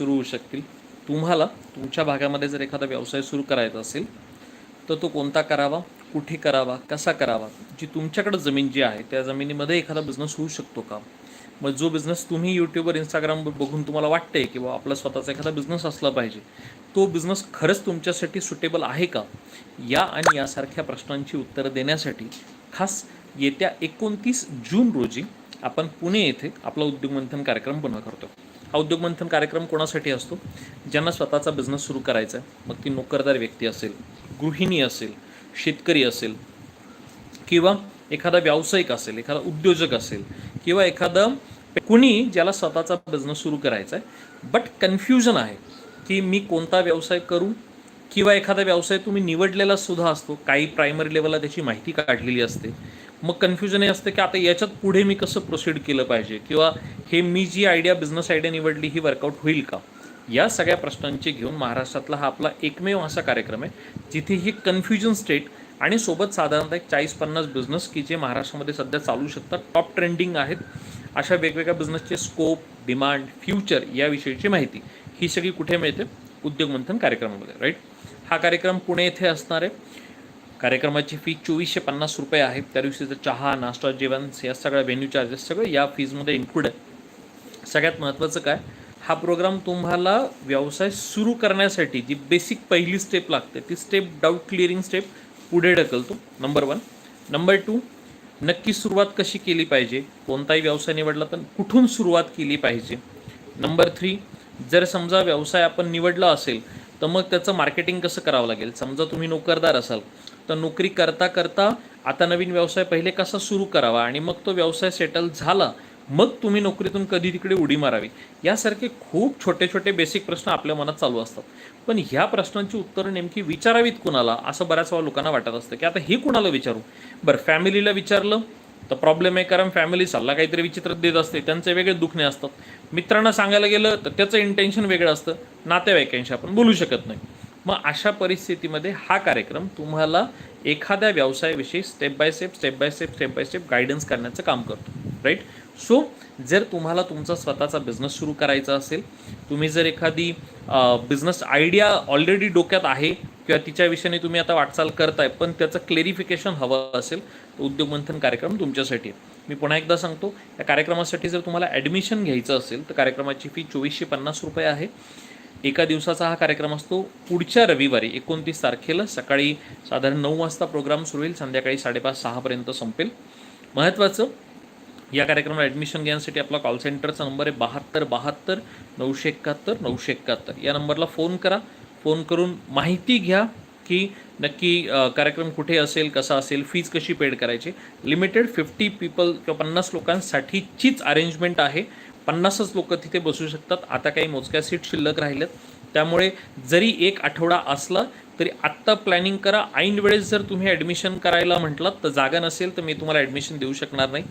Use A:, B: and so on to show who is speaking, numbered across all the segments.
A: सुरू होऊ शकतील. तुम्हाला तुमच्या भागामध्ये जर एखादा व्यवसाय सुरू करायचा असेल तर तो कोणता करावा? कुठे करावा? कसा करावा? जी तुमच्याकडं जमीन जी आहे त्या जमिनीमध्ये एखादा बिझनेस होऊ शकतो का? मग जो बिझनेस तुम्ही यूट्यूबवर इंस्टाग्रामवर बघून तुम्हाला वाटते की आपला स्वतःचा एखादा बिझनेस असला पाहिजे तो बिझनेस खरंच तुमच्यासाठी सुटेबल आहे का? या आणि यासारख्या प्रश्नांची उत्तरं देण्यासाठी खास येत्या एकोणतीस जून रोजी आपण पुणे येथे आपला उद्योग मंथन कार्यक्रम बनवा करतो. हा उद्योग मंथन कार्यक्रम कोणासाठी असतो? ज्यांना स्वतःचा बिझनेस सुरू करायचा आहे. मग ती नोकरदार व्यक्ती असेल गृहिणी असेल शेतकरी असेल किंवा एखादा व्यावसायिक असेल एखादा उद्योजक असेल किंवा एखादं कुणी ज्याला स्वतःचा बिझनेस सुरू करायचा आहे. बट कन्फ्युजन आहे की मी कोणता व्यवसाय करू किंवा एखादा व्यवसाय तुम्ही निवडलेला सुद्धा असतो. काही प्रायमरी लेवलला त्याची माहिती काढलेली असते. मग कन्फ्युजन हे असतं की आता याच्यात पुढे मी कसं प्रोसीड केलं पाहिजे? किंवा हे मी जी आयडिया बिझनेस आयडिया निवडली ही वर्कआउट होईल का? या सगळ्या प्रश्नांची घेऊन महाराष्ट्रातला हा आपला एकमेव असा कार्यक्रम आहे जिथे ही कन्फ्युजन स्टेट आणि सोबत साधारणतः एक चाळीस पन्नास बिझनेस की जे महाराष्ट्रामध्ये सध्या चालू शकतात टॉप ट्रेंडिंग आहेत अशा वेगवेगळ्या बिझनेसचे स्कोप डिमांड फ्युचर याविषयीची माहिती ही सगळी कुठे मिळते? उद्योग मंथन कार्यक्रमामध्ये राईट हा कार्यक्रम पुणे येथे असणार आहे. कार्यक्रमाची फी चोवीसशे पन्नास रुपये आहे. त्या दिवशीचं चहा नाश्ता जेवण या सगळ्या व्हेन्यू चार्जेस सगळं या फीजमध्ये इन्क्लूड आहे. सगळ्यात महत्त्वाचं काय? हा प्रोग्राम तुम्हाला व्यवसाय सुरू करण्यासाठी जी बेसिक पहिली स्टेप लागते ती स्टेप डाऊट क्लिअरिंग स्टेप पुढे ढकलतो. नंबर वन नंबर टू नक्की सुरुवात कशी केली पाहिजे? कोणताही व्यवसाय निवडला तर कुठून सुरुवात केली पाहिजे? नंबर थ्री जर समजा व्यवसाय आपण निवडला असेल तर मग त्याचं मार्केटिंग कसं करावं लागेल? समजा तुम्ही नोकरदार असाल तर नोकरी करता करता आता नवीन व्यवसाय पहिले कसा सुरू करावा? आणि मग तो व्यवसाय सेटल झाला मग तुम्ही नोकरीतून कधी तिकडे उडी मारावी? यासारखे खूप छोटे छोटे बेसिक प्रश्न आपल्या मनात चालू असतात. पण ह्या प्रश्नांची उत्तरं नेमकी विचारावीत कुणाला? असं बऱ्याच वेळा लोकांना वाटत असतं की आता हे कुणाला विचारू? बरं फॅमिलीला विचारलं तर प्रॉब्लेम आहे कारण फॅमिली सल्ला काहीतरी विचित्र देत असते त्यांचे वेगळे दुखणे असतात. मित्रांना सांगायला गेलं तर त्याचं इंटेन्शन वेगळं असतं. नातेवाईकांशी आपण बोलू शकत नाही. मग अशा परिस्थितीमध्ये हा कार्यक्रम तुम्हाला एखाद्या व्यवसायाविषयी step by step step by step step by step guidance करण्याचं काम करतो राईट सो जर तुम्हाला तुमचा स्वतःचा बिझनेस सुरू करायचा असेल तुम्ही जर एखादी बिझनेस आयडिया ऑलरेडी डोक्यात आहे किंवा तिच्या विषयाने तुम्ही आता वाटचाल करताय पण त्याचं क्लेरिफिकेशन हवं असेल तर उद्योग मंथन कार्यक्रम तुमच्यासाठी आहे. मी पुन्हा एकदा सांगतो या कार्यक्रमासाठी जर तुम्हाला ॲडमिशन घ्यायचं असेल तर कार्यक्रमाची फी चोवीसशे पन्नास रुपये आहे. एका दिवसाचा हा कार्यक्रम असतो. पुढच्या रविवारी एकोणतीस तारखेला सकाळी साधारण नऊ वाजता प्रोग्राम सुरू होईल. संध्याकाळी साडेपाच सहापर्यंत संपेल. महत्त्वाचं या कार्यक्रमाला ॲडमिशन घेण्यासाठी आपला कॉल सेंटरचा नंबर आहे बहात्तर बहात्तर नऊशे एकाहत्तर नऊशे एकाहत्तर. या नंबरला फोन करा. फोन करून माहिती घ्या की नक्की कार्यक्रम कुठे असेल कसा असेल फीज कशी पेड करायची. लिमिटेड फिफ्टी पीपल किंवा पन्नास लोकांसाठीचीच अरेंजमेंट आहे. पन्नासच लोक तिथे बसू शकतात. आता काही मोजक्या सीट शिल्लक राहिल्यात. त्यामुळे जरी एक आठवडा असला तरी आत्ता प्लॅनिंग करा. ऐन वेळेस जर तुम्ही ॲडमिशन करायला म्हटलात तर जागा नसेल तर मी तुम्हाला ॲडमिशन देऊ शकणार नाही.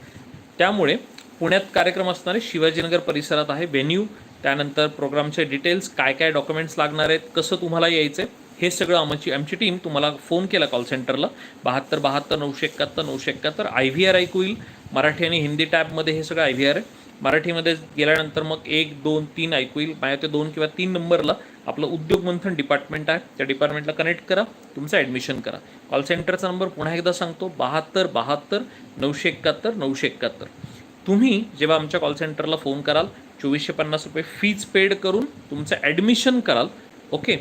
A: त्यामुळे पुण्यात कार्यक्रम असणारे शिवाजीनगर परिसरात आहे व्हेन्यू त्यानंतर प्रोग्रामचे डिटेल्स काय काय डॉक्युमेंट्स लागणार आहेत कसं तुम्हाला यायचं आहे हे सगळं आमची आमची टीम तुम्हाला फोन केला कॉल सेंटरला बहात्तर बहात्तर नऊशे एकाहत्तर नऊशे एकाहत्तर आय व्ही आर ऐकू येईल. मराठी आणि हिंदी टॅबमध्ये हे सगळं आय व्ही आर आहे. मराठीमध्ये गेल्यानंतर मग एक दोन तीन ऐकू येईल माझ्या ते दोन किंवा तीन नंबरला आपलं उद्योग मंथन डिपार्टमेंट आहे. त्या डिपार्टमेंटला कनेक्ट करा. तुमचं ॲडमिशन करा. कॉल सेंटरचा नंबर पुन्हा एकदा सांगतो. बहात्तर बहात्तर नऊशे एकाहत्तर नऊशे एकाहत्तर. तुम्ही जेव्हा आमच्या कॉल सेंटरला फोन कराल चोवीसशे पन्नास रुपये फीज पेड करून तुमचं ॲडमिशन कराल ओके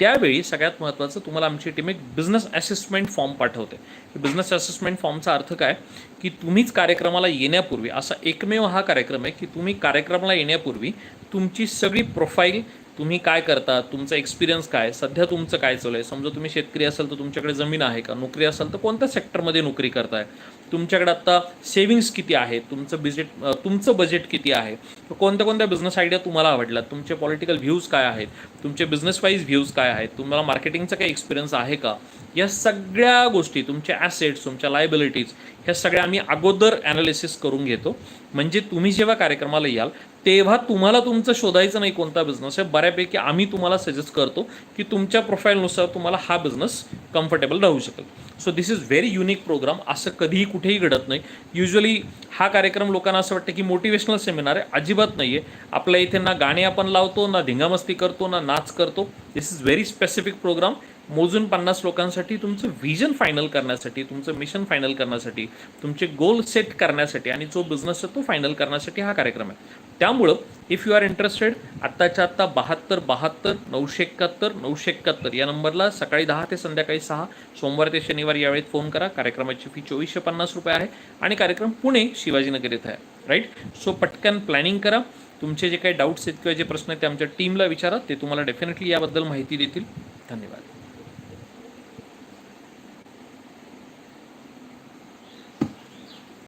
A: त्यावेळी सगळ्यात महत्त्वाचं तुम्हाला आमची टीम एक बिझनेस असेसमेंट फॉर्म पाठवते. बिझनेस असेसमेंट फॉर्मचा अर्थ काय? की तुम्हीच कार्यक्रमाला येण्यापूर्वी असा एकमेव हा कार्यक्रम आहे की तुम्ही कार्यक्रमाला येण्यापूर्वी तुमची सगळी प्रोफाईल तुम्ही काय करता तुमचा एक्सपिरियन्स काय सध्या तुमचं काय चालू आहे? समजा तुम्ही शेतकरी असाल तर तुमच्याकडे जमीन आहे का? नोकरी असाल तर कोणत्या सेक्टरमध्ये नोकरी करताय? तुमच्याकडे आत्ता सेविंग्स किती आहे? तुमचं बजेट तुमचं बजेट किती आहे? कोणत्या कोणत्या बिझनेस आयडिया तुम्हाला आवडल्यात? तुमचे पॉलिटिकल व्ह्यूज काय आहेत? तुमचे बिझनेस वाईज व्ह्यूज काय आहेत? तुम्हाला मार्केटिंगचा काही एक्सपिरियन्स आहे का? या सगळ्या गोष्टी तुमच्या ॲसेट्स तुमच्या लायबिलिटीज ह्या सगळ्या आम्ही अगोदर ॲनालिसिस करून घेतो. म्हणजे तुम्ही जेव्हा कार्यक्रमाला याल तेव्हा तुम्हाला तुमचं शोधायचं नाही कोणता बिझनेस आहे. बऱ्यापैकी आम्ही तुम्हाला सजेस्ट करतो की तुमच्या प्रोफाईलनुसार तुम्हाला हा बिझनेस कम्फर्टेबल राहू शकेल. So this is very unique program असं कधीही कुठेही घडत नाही. युजली हा कार्यक्रम लोकांना असं वाटतं की मोटिवेशनल सेमिनार आहे. अजिबात नाही आहे आपल्या इथे ना गाणे आपण लावतो ना धिंगामस्ती करतो ना नाच करतो. This is very specific program मोजून पन्नास लोकांसाठी तुमचं व्हिजन फायनल करण्यासाठी तुमचं मिशन फायनल करण्यासाठी तुमचे गोल सेट करण्यासाठी आणि जो बिझनेस आहे तो फायनल करण्यासाठी हा कार्यक्रम आहे. त्यामुळं इफ यू आर इंटरेस्टेड आत्ताच्या आत्ता बहात्तर बहात्तर नऊशे एकाहत्तर नऊशे एकाहत्तर या नंबरला सकाळी दहा ते संध्याकाळी सहा सोमवार ते शनिवार यावेळेत फोन करा. कार्यक्रमाची फी चोवीसशे पन्नास रुपये आहे आणि कार्यक्रम पुणे शिवाजीनगर येथे आहे राईट सो पटकन प्लॅनिंग करा. तुमचे जे काही डाऊट्स आहेत किंवा जे प्रश्न आहेत ते आमच्या टीमला विचारा. ते तुम्हाला डेफिनेटली याबद्दल माहिती देतील. धन्यवाद.